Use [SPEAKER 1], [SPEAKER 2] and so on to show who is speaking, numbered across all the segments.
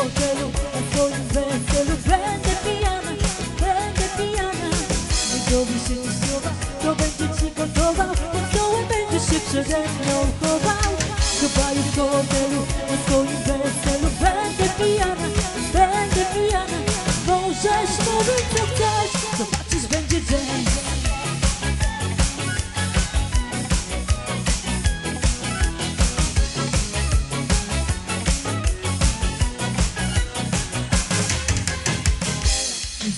[SPEAKER 1] hotelu Na swoim weselu będę pijana Będę pijana Nie dowie się ci słowa To będzie ci gotował Pod stołem będziesz się przede mną chował Chyba już w hotelu Na swoim weselu będę pijana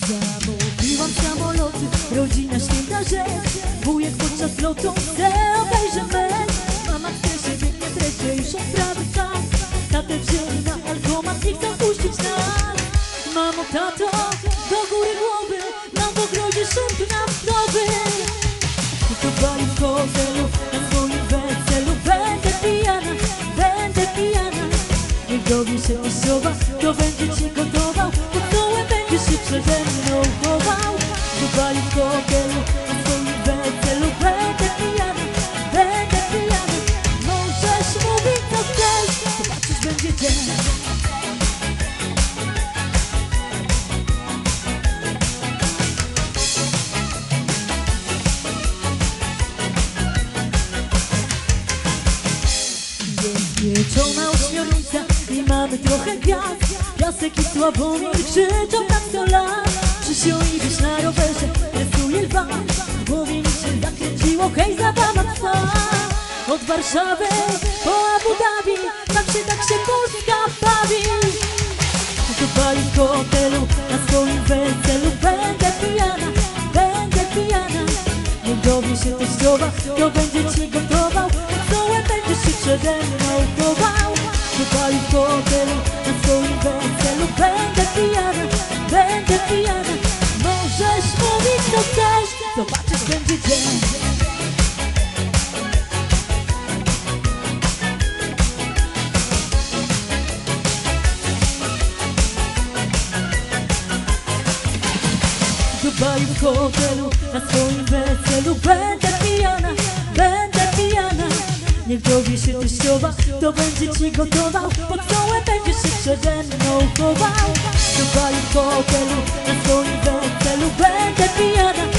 [SPEAKER 1] Zamówiłam samoloty, rodzina święta rzecz Wujek podczas lotu chce obejrzeć mecz Mama w stresie, biegnie tresie, już odprawy czas Tatę wzięli na alkomat, nie chcą puścić nas. Mamo, tato, do góry głowy Mam w ogrodzie szump naftowy. Kupowali w hotelu, na swoim weselu. Będę pijana, będę pijana. Niech dowie się osoba, kto będzie pieczona ośmiornica i mamy trochę gwiazd. Piasek i Sławomir krzyczą na sto lat. Krzysiu i wiesz na rowerze, rysuje lwa. W głowie mi się zakręciło, hej zabawa trwa. Od Warszawy po Abu Dhabi Tak się, tak się Polska bawi. Kupali w hotelu, na swoim weselu Będę pijana, będę pijana. Nie dowie się teściowa, kto będzie ci gotował Się przede mną chował Kupali w hotelu, na swoim weselu. Będę pijana, będę pijana Możesz mówić co chcesz, zobaczysz będzie dzień. Dubaju w hotelu, na swoim teściowa, to będzie ci gotował Pod stołem będziesz się przede mną chował. W Dubaju w hotelu, na swoim weselu Będę pijana,